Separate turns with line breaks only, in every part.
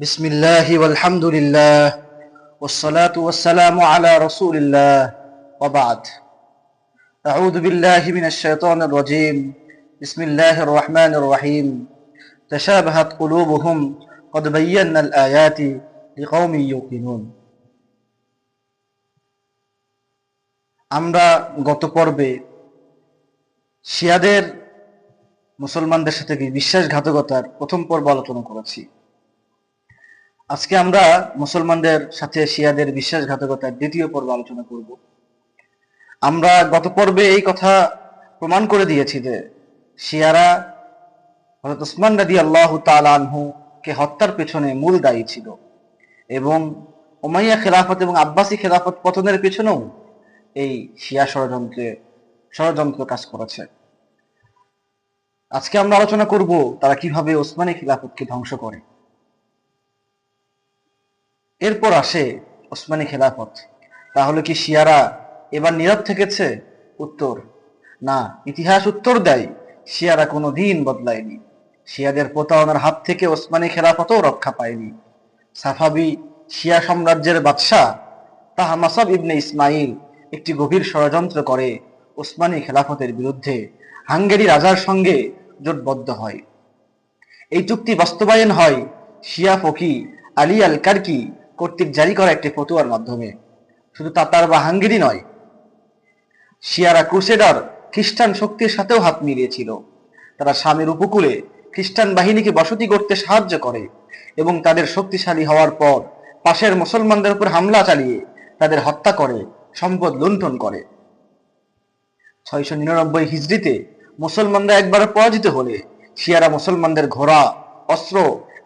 بسم الله والحمد لله والصلاة والسلام على رسول الله وبعد أعوذ بالله من الشيطان الرجيم بسم الله الرحمن الرحيم تشابهت قلوبهم قد بينا الآيات لقوم يوقنون আমরা গত পর্বে শিয়াদের মুসলমানদের সাথে বিশ্বাসঘাতকতার প্রথম পর্ব আলোচনা করেছি আজকে আমরা মুসলমানদের সাথে শিয়াদের বিশ্বাসঘাতকতার দ্বিতীয় পর্ব আলোচনা করব। আমরা গত পর্বে এই কথা প্রমাণ করে দিয়েছি যে শিয়ারা হজরত উসমান রাদি আল্লাহ তালহু কে হত্যার পেছনে মূল দায়ী ছিল এবং ওমাইয়া খেলাফত এবং আব্বাসী খেলাফত পতনের পেছনেও এই শিয়া ষড়যন্ত্রে ষড়যন্ত্র কাজ করেছে। আজকে আমরা আলোচনা করব তারা কীভাবে ওসমানী খিলাফতকে ধ্বংস করে। এরপর আসে ওসমানী খেলাফত। তাহলে কি শিয়ারা এবার নীরব থেকেছে? উত্তর, না, ইতিহাস উত্তর দেয়, শিয়ারা কোনো দিন বদলায়নি। শিয়াদের প্রতারণার হাত থেকে ওসমানী খেলাফতও রক্ষা পায়নি। সাফাবি শিয়া সাম্রাজ্যের বাদশাহ তাহা মাসাব ইবনে ইসমাইল একটি গভীর ষড়যন্ত্র করে ওসমানী খেলাফতের বিরুদ্ধে হাঙ্গেরি রাজার সঙ্গে জোটবদ্ধ হয়। এই চুক্তি বাস্তবায়ন হয় শিয়া ফকি আলী আল কার্কি কর্তৃক জারি করা একটি ফতুয়ার মাধ্যমে। শুধু তাতার বা হাঙ্গেরি নয়, শিয়ারা ক্রুসেডার খ্রিস্টান শক্তির সাথেও হাত মিলিয়েছিল। তারা স্বামীর উপকূলে খ্রিস্টান বাহিনীকে বসতি করতে সাহায্য করে এবং তাদের শক্তিশালী হওয়ার পর পাশের মুসলমানদের উপর হামলা চালিয়ে তাদের হত্যা করে, সম্পদ লুণ্ঠন করে। ছয়শো নিরানব্বই হিজড়িতে মুসলমানরা একবার পরাজিত হলে শিয়ারা মুসলমানদের ঘোড়া, অস্ত্র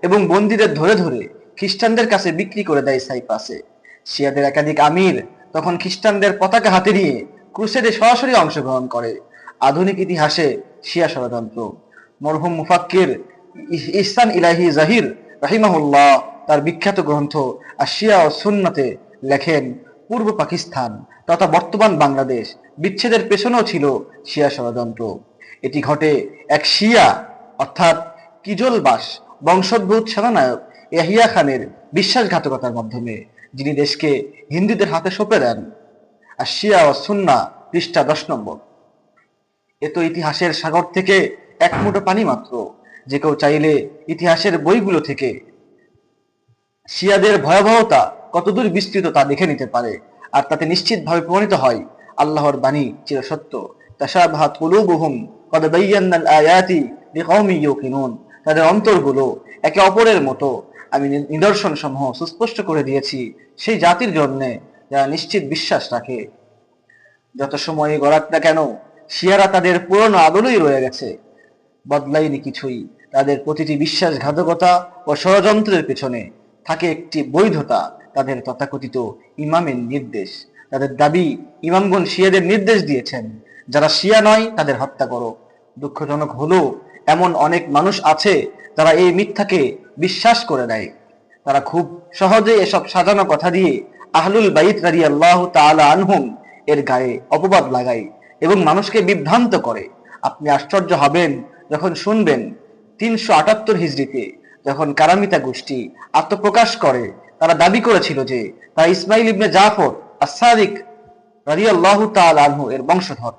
এবং বন্দীদের ধরে ধরে খ্রিস্টানদের কাছে বিক্রি করে দেয় সাইপাসে শিয়াদের একাধিক আমির তখন খ্রিস্টানদের পতাকা হাতে নিয়ে ক্রুসেডে সরাসরি অংশগ্রহণ করে। আধুনিক ইতিহাসে শিয়া ষড়যন্ত্র। মরহুম মুফাক্কির ইহসান ইলাহি জাহির রাহিমাহুল্লাহ তার বিখ্যাত গ্রন্থ আশিয়া ও সুন্নতে লেখেন, পূর্ব পাকিস্তান তথা বর্তমান বাংলাদেশ বিচ্ছেদের পেছনেও ছিল শিয়া ষড়যন্ত্র। এটি ঘটে এক শিয়া, অর্থাৎ কিজলবাস বংশোদ্ভূত সেনানায়ক ইয়াহিয়া খানের বিশ্বাসঘাতকতার মাধ্যমে যিনি দেশকে হিন্দুদের হাতে সঁপে দেন, আর শিয়া ও সুন্না পৃষ্ঠা দশ নম্বর। এ তো ইতিহাসের সাগর থেকে এক মুঠো পানি মাত্র, যে কেউ চাইলে ইতিহাসের বইগুলো থেকে শিয়াদের ভয়াবহতা কতদূর বিস্তৃত তা দেখে নিতে পারে, আর তাতে নিশ্চিতভাবে প্রমাণিত হয় আল্লাহর বাণী চিরসত্য। তাশাবাহাত কুলুবুহুম কদ আয়াতি ইউকিনুন। তাদের অন্তরগুলো একে অপরের মতো আমি নিদর্শন সমূহ সুস্পষ্ট করে দিয়েছি সেই জাতির জন্য যারা নিশ্চিত বিশ্বাস রাখে। যত সময় গড়াক না কেন, শিয়ারা তাদের পুরনো আদলেই রয়ে গেছে। বদলায়নি কিছুই। তাদের প্রতিটি বিশ্বাসঘাতকতা ও ষড়যন্ত্রের পেছনে থাকে একটি বৈধতা, তাদের তথাকথিত ইমামের নির্দেশ। তাদের দাবি ইমামগণ শিয়াদের নির্দেশ দিয়েছেন। যারা শিয়া নয়, তাদের হত্যা করো। দুঃখজনক হলো, এমন অনেক মানুষ আছে যারা এই মিথ্যাকে বিশ্বাস করে নেয়। তারা খুব সহজে এসব সাজানো কথা দিয়ে আহলুল বাইত রাদি আল্লাহ তালা আনহুম এর গায়ে অপবাদ লাগায় এবং মানুষকে বিভ্রান্ত করে। আপনি আশ্চর্য হবেন যখন শুনবেন তিনশো আটাত্তর হিজড়িতে যখন কারামিতা গোষ্ঠী আত্মপ্রকাশ করে, তারা দাবি করেছিল যে তারা ইসমাইল ইবনে জাফর আসাদিক রাদিয়াল্লাহু তাআলা আনহু এর বংশধর।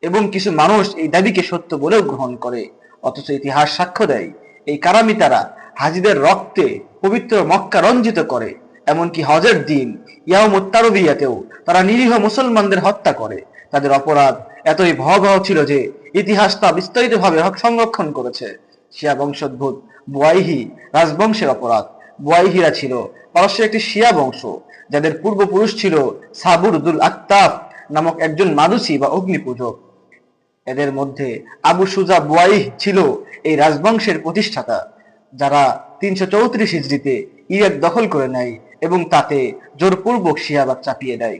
এবং কিছু মানুষ এই দাবিকে সত্য বলেও গ্রহণ করে, অথচ ইতিহাস সাক্ষ্য দেয়। এই কারামিতারা হাজিদের রক্তে পবিত্র মক্কা রঞ্জিত করে, এমনকি হজের দিন ইয়ামুত্তারবিয়াতেও তারা নিরীহ মুসলমানদের হত্যা করে। তাদের অপরাধ এতই ভয়াবহ ছিল যে ইতিহাস তা বিস্তারিতভাবে সংরক্ষণ করেছে। শিয়া বংশোদ্ভূত বুয়াইহি রাজবংশের অপরাধ। বুয়াইহিরা ছিল পারস্যের একটি শিয়া বংশ, যাদের পূর্বপুরুষ ছিল সাবুরদুল আক্তাব নামক একজন মানুষী বা অগ্নিপূজক। এদের মধ্যে আবু সুজা বুয়াইহ ছিল এই রাজবংশের প্রতিষ্ঠাতা, যারা তিনশো চৌত্রিশ হিজড়িতে ইরাক দখল করে নেয় এবং তাতে জোরপূর্বক শিয়াবাদ চাপিয়ে দেয়।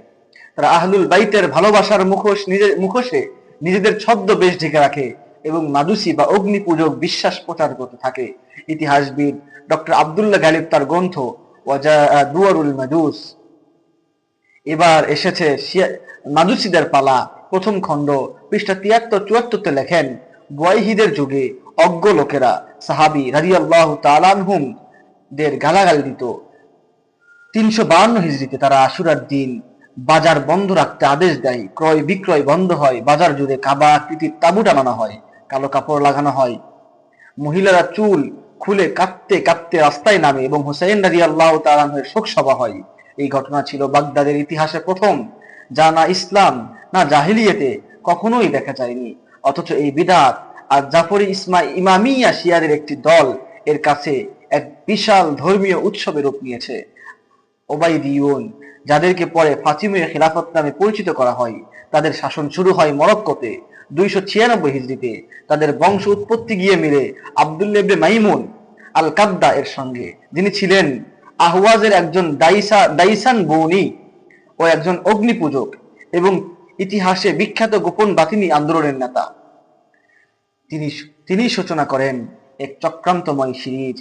তারা আহলুল বাইতের ভালোবাসার মুখোশ নিজের মুখোশে নিজেদের ছদ্মবেশ ঢেকে রাখে এবং মাদুসি বা অগ্নি পূজক বিশ্বাস প্রচার করতে থাকে। ইতিহাসবিদ ডক্টর আবদুল্লাহ গালিব তার গ্রন্থ ওয়াজা দুয়ারুল মাদুস। এবার এসেছে মাদুসিদের পালা প্রথম খণ্ড পৃষ্ঠা তিয়াত্তর, চুয়াত্তরতে লেখেন বুয়াইহিদের যুগে অজ্ঞ লোকেরা, সাহাবি রাজিয়াল্লাহ তালানহুম দের গালাগালি দিত। তিনশো বাহান্ন হিজড়িতে তারা আশুরার দিন বাজার বন্ধ রাখতে আদেশ দেয়। ক্রয় বিক্রয় বন্ধ হয়। বাজার জুড়ে কাবা আকৃতির তাবু টানানো হয়। কালো কাপড় লাগানো হয়। মহিলারা চুল খুলে কাঁদতে কাঁদতে রাস্তায় নামে এবং হুসাইন রাজি আল্লাহ তালাহের শোক সভা হয়। এই ঘটনা ছিল বাগদাদের ইতিহাসে প্রথম। যা না ইসলাম, না জাহিলিয়েতে কখনোই দেখা যায়নি। অথচ এই বিদাত আর জাফরি ইসমা, ইমামিয়া শিয়াদের একটি দল এর কাছে এক বিশাল ধর্মীয় উৎসবের রূপ নিয়েছে। ওবাইদিউন, যাদেরকে পরে ফাতিমীয় খেলাফত নামে পরিচিত করা হয়, তাদের শাসন শুরু হয় মরক্কোতে। দুইশো ছিয়ানব্বই হিজড়িতে তাদের বংশ উৎপত্তি গিয়ে মিলে আবদুল্লেবে মাইমুন আল কাদ্দা এর সঙ্গে, যিনি ছিলেন আহওয়াজের একজন দাইসা, দাইসান বৌনি ও একজন অগ্নিপূজক এবং ইতিহাসে বিখ্যাত গোপন বাতিনি আন্দোলনের নেতা। তিনি তিনি সূচনা করেন এক চক্রান্তময় সিরিজ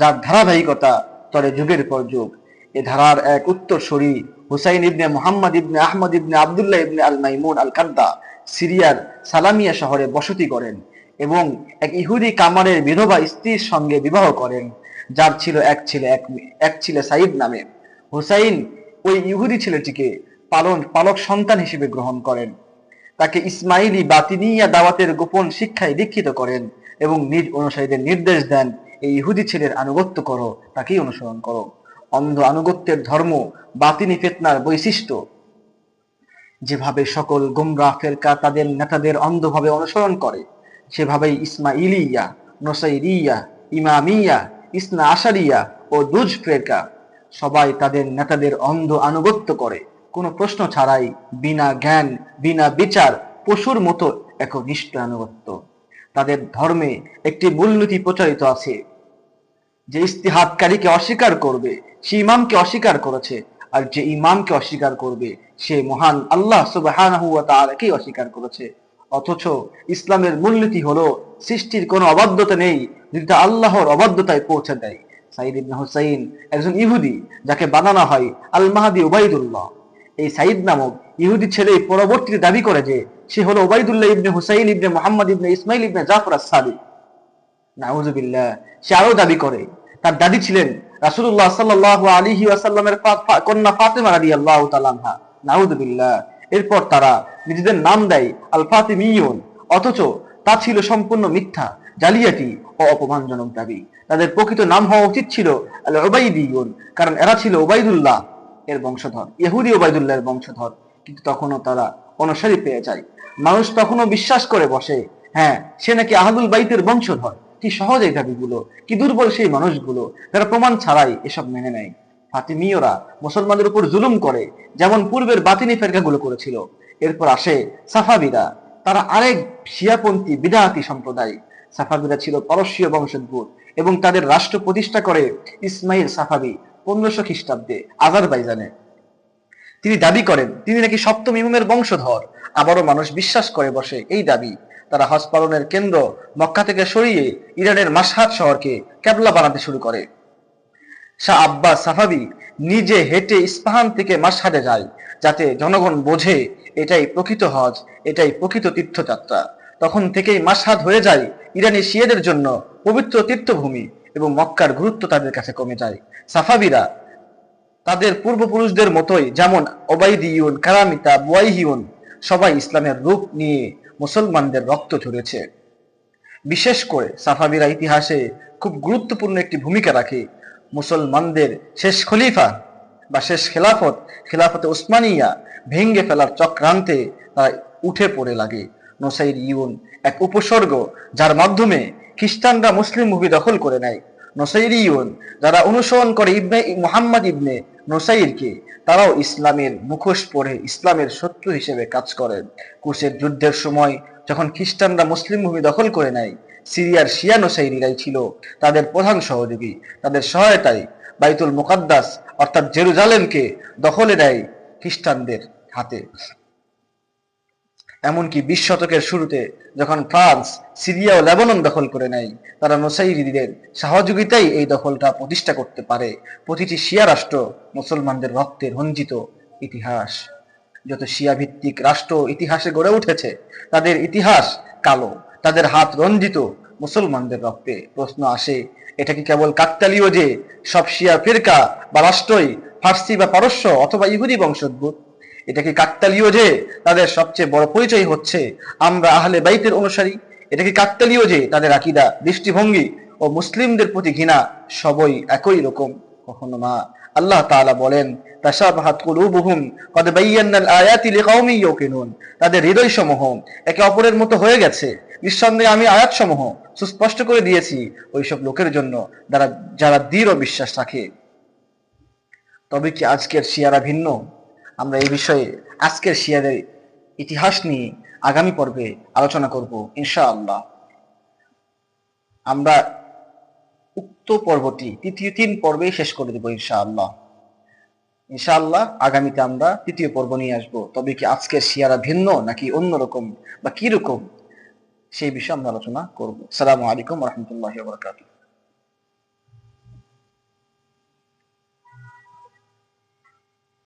যার ধারাবাহিকতা চলে যুগের পর যুগ। এ ধারার এক উত্তরসূরি হুসাইন ইবনে মোহাম্মদ ইবনে আহমদ ইবনে আবদুল্লাহ ইবনে আল মাইমুন আল কাদ্দা সিরিয়ার সালামিয়া শহরে বসতি করেন এবং এক ইহুদি কামারের বিধবা স্ত্রীর সঙ্গে বিবাহ করেন, যার ছিল এক ছেলে, এক এক ছেলে সাইদ নামে। হুসাইন ওই ইহুদি ছেলেটিকে পালন, পালক সন্তান হিসেবে গ্রহণ করেন। তাকে ইসমাইলি বাতিনিয়া দাওয়াতের গোপন শিক্ষায় দীক্ষিত করেন এবং নিজ অনুসারীদের নির্দেশ দেন, এই ইহুদি ছেলের আনুগত্য করো, তাকেই অনুসরণ করো। অন্ধ আনুগত্যের ধর্ম, বাতিনি ফেতনার বৈশিষ্ট্য। যেভাবে সকল গুমরাহ ফেরকা তাদের নেতাদের অন্ধভাবে অনুসরণ করে, সেভাবেই ইসমাইলিয়া, নসাইরিয়া, ইমামিয়া, ইসনা আশারিয়া ও দুজ ফেরকা সবাই তাদের নেতাদের অন্ধ আনুগত্য করে। কোনো প্রশ্ন ছাড়াই বিনা জ্ঞান, বিনা বিচার পশুর মতো একনিষ্ঠ আনুগত্য। তাদের ধর্মে একটি মূলনীতি প্রচারিত আছে যে ইস্তিহাদকারীকে অস্বীকার করবে, সে ইমামকে অস্বীকার করেছে, আর যে ইমামকে অস্বীকার করবে, সে মহান আল্লাহ তাআলাকেই অস্বীকার করেছে। অথচ ইসলামের মূলনীতি হলো, সৃষ্টির কোনো অবাধ্যতা নেই যদি তা আল্লাহর অবাধ্যতায় পৌঁছে দেয়। সাইদ ইবনে হুসাইন একজন ইহুদি, যাকে বানানো হয় আল মাহাদি উবাইদুল্লাহ। এই সাইদ নামক ইহুদি ছেলে পরবর্তীতে দাবি করে যে সে হলো ওবাইদুল্লাহ ইবনে হুসাইন ইবনে মোহাম্মদ ইবনে ইসমাইল ইবনে জাফর আস-সাদিক। নাউজুবিল্লাহ, সে আরও দাবি করে, তার দাদি ছিলেন আলাইহি ওয়াসাল্লামের ফা- ফা- কন্যা ফাতেমা রাদিয়াল্লাহু তাআলা আনহা। নাউজুবিল্লাহ, এরপর তারা নিজেদের নাম দেয় আল ফাতিমিয়ুন অথচ তা ছিল সম্পূর্ণ মিথ্যা, জালিয়াতি ও অপমানজনক দাবি। তাদের প্রকৃত নাম হওয়া উচিত ছিল আল উবাইদিয়ুন কারণ এরা ছিল উবাইদুল্লাহ। এর বংশধর। ইহুদি উবাইদুল্লাহের বংশধর। কিন্তু তখনও তারা অনুসারী পেয়ে যায়। মানুষ তখনও বিশ্বাস করে বসে হ্যাঁ সে নাকি আহাদুল বাইতের বংশধর। কি সহজ এই দাবিগুলো, কি দুর্বল সেই মানুষগুলো। যারা প্রমাণ ছাড়াই এসব মেনে নেয়। ফাতিমিয়রা মুসলমানদের উপর জুলুম করে, যেমন পূর্বের বাতিনি ফেরকাগুলো করেছিল। এরপর আসে সাফাবিরা। তারা আরেক শিয়াপন্থী বিদাহাতি সম্প্রদায়। সাফাবিরা ছিল পারস্যীয় বংশোদ্ভূত এবং তাদের রাষ্ট্র প্রতিষ্ঠা করে ইসমাইল সাফাবি পনেরোশো খ্রিস্টাব্দে আজারবাইজানে। তিনি দাবি করেন, তিনি নাকি সপ্তম ইমামের বংশধর। আবারও মানুষ বিশ্বাস করে বসে এই দাবি। তারা হজ পালনের কেন্দ্র মক্কা থেকে সরিয়ে ইরানের মাসহাদ শহরকে ক্যাবলা বানাতে শুরু করে। শাহ আব্বাস সাফাবি নিজে হেঁটে ইস্পাহান থেকে মাসহাদে যায়, যাতে জনগণ বোঝে এটাই প্রকৃত হজ, এটাই প্রকৃত তীর্থযাত্রা। তখন থেকেই মাসহাদ হয়ে যায় ইরানি শিয়াদের জন্য পবিত্র তীর্থভূমি। এবং মক্কার গুরুত্ব তাদের কাছে কমে যায়। সাফাবিরা তাদের পূর্বপুরুষদের মতোই যেমন ওবাইদিউন কারামিতা বুয়াইহিউন সবাই ইসলামের রূপ নিয়ে মুসলমানদের রক্ত ঝরেছে। বিশেষ করে সাফাবিরা ইতিহাসে খুব গুরুত্বপূর্ণ একটি ভূমিকা রাখে। মুসলমানদের শেষ খলিফা বা শেষ খেলাফত, খেলাফতে উসমানিয়া ভেঙ্গে ফেলার চক্রান্তে তারা উঠে পড়ে লাগে। নোসাইর ইউন এক উপসর্গ যার মাধ্যমে খ্রিস্টানরা মুসলিম ভূমি দখল করে নেয়। নসাইর ইউন যারা অনুসরণ করে ইবনে মুহাম্মদ ইবনে নসাইরকে, তারাও ইসলামের মুখোশ পরে ইসলামের শত্রু হিসেবে কাজ করেন কুশের যুদ্ধের সময় যখন খ্রিস্টানরা মুসলিম ভূমি দখল করে নেয়, সিরিয়ার শিয়া নোসাইরিরাই ছিল তাদের প্রধান সহযোগী। তাদের সহায়তায় বাইতুল মুকাদ্দাস, অর্থাৎ জেরুজালেমকে দখলে দেয় খ্রিস্টানদের হাতে। এমনকি বিশ শতকের শুরুতে যখন ফ্রান্স, সিরিয়া ও লেবানন দখল করে নেয়, তারা নোসাইরিদের সহযোগিতাই এই দখলটা প্রতিষ্ঠা করতে পারে। প্রতিটি শিয়া রাষ্ট্র মুসলমানদের রক্তের রঞ্জিত ইতিহাস। যত শিয়া ভিত্তিক রাষ্ট্র ইতিহাসে গড়ে উঠেছে, তাদের ইতিহাস কালো, তাদের হাত রঞ্জিত মুসলমানদের রক্তে। প্রশ্ন আসে, এটা কি কেবল কাকতালীয় যে সব শিয়া ফিরকা বা রাষ্ট্রই ফার্সি বা পারস্য অথবা ইহুদি বংশোদ্ভূত? এটা কি কাকতালীয় যে তাদের সবচেয়ে বড় পরিচয় হচ্ছে? আমরা আহলে বাইতের অনুসারী, এটা কি কাকতালীয় যে তাদের আকিদা, দৃষ্টিভঙ্গি ও মুসলিমদের প্রতি ঘৃণা সবই একই রকম? কখনো না। আল্লাহ তাআলা বলেন, তাশাবাহাত কুলুবুহুম, কদ বায়্যানাল আয়াতি লিকাউমি ইউকিনুন। তাদের হৃদয় সমূহ একে অপরের মতো হয়ে গেছে। নিঃসন্দেহে আমি আয়াত সমূহ সুস্পষ্ট করে দিয়েছি ওইসব লোকের জন্য যারা যারা দৃঢ় বিশ্বাস রাখে। তবে কি আজকের শিয়ারা ভিন্ন? আমরা এই বিষয়ে আজকের শিয়াদের ইতিহাস নিয়ে আগামী পর্বে আলোচনা করব, ইনশাআল্লাহ। আমরা উক্ত পর্বটি তৃতীয় তিন পর্বে শেষ করে দেবো, ইনশাআল্লাহ। ইনশাআল্লাহ, আগামীতে আমরা তৃতীয় পর্ব নিয়ে আসব। তবে কি আজকের শিয়ারা ভিন্ন নাকি অন্যরকম বা কীরকম সেই বিষয়ে আমরা আলোচনা করব। সালামু আলাইকুম রহমতুল্লাহ বরকাতুহ।